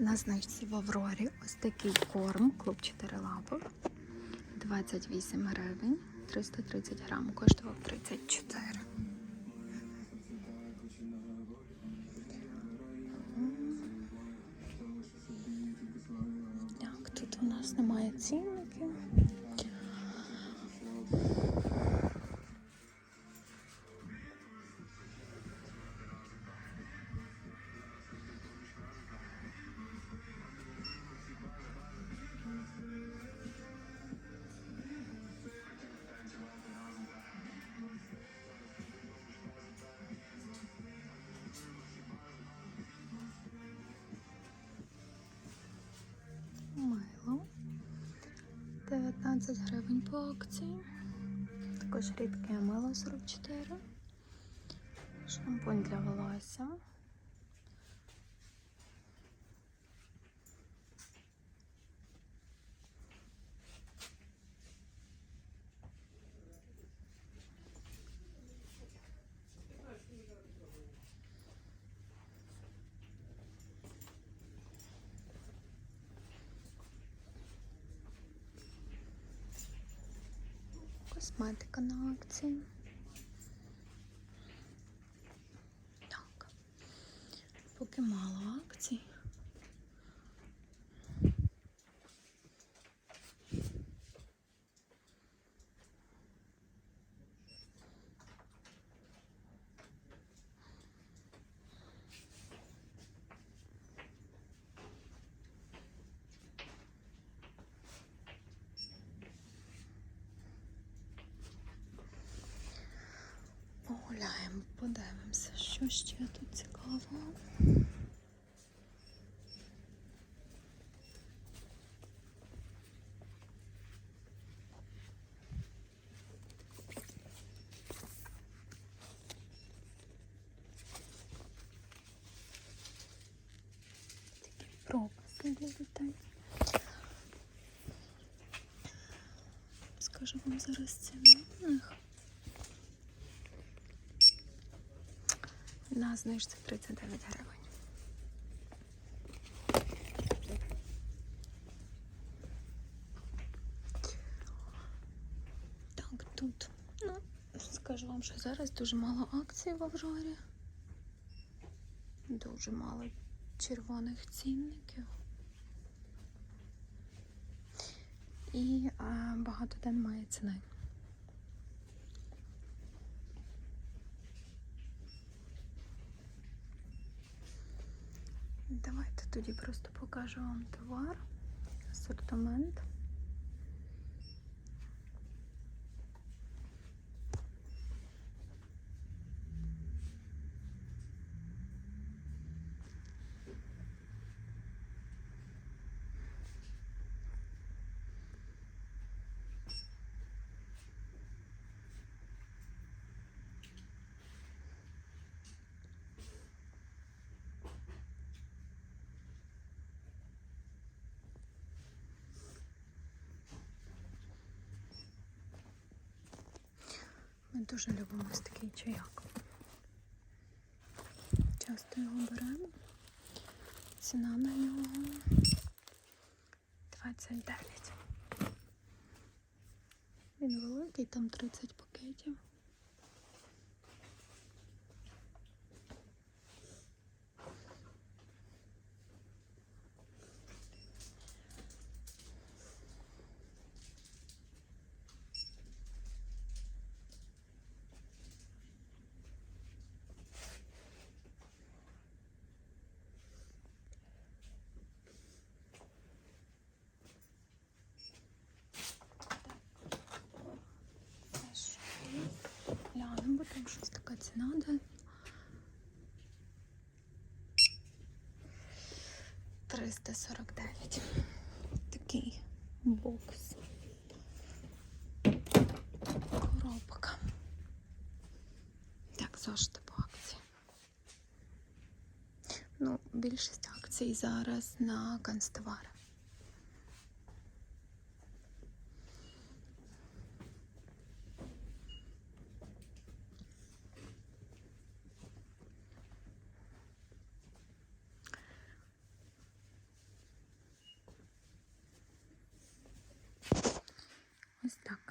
На значці в Аврорі ось такий корм, клуб 4 лапи, 28 гривень, 330 грам, коштував 34. Так, тут у нас немає цінників. 19 гривень по акції. Також рідке мило 44. Шампунь для волосся. Косметика на акції. Так. Поки мало акцій. Що ще тут цікавого. Такі пропуски для дітей. Скажу вам зараз ціну на них. На знижці 39 гривень. Так, тут, ну, скажу вам, що зараз дуже мало акцій в Аврорі. Дуже мало червоних цінників. І а, багато день має ціни. Давайте тоді просто покажу вам товар, асортимент. Ми дуже любимо такий чайок. Часто його беремо. Ціна на нього 29. Він великий, там 30 пакетів. 349. Такий бокс. Коробка. Так, зошти по акції. Ну, більшість акцій зараз на канцтовари. Ось так.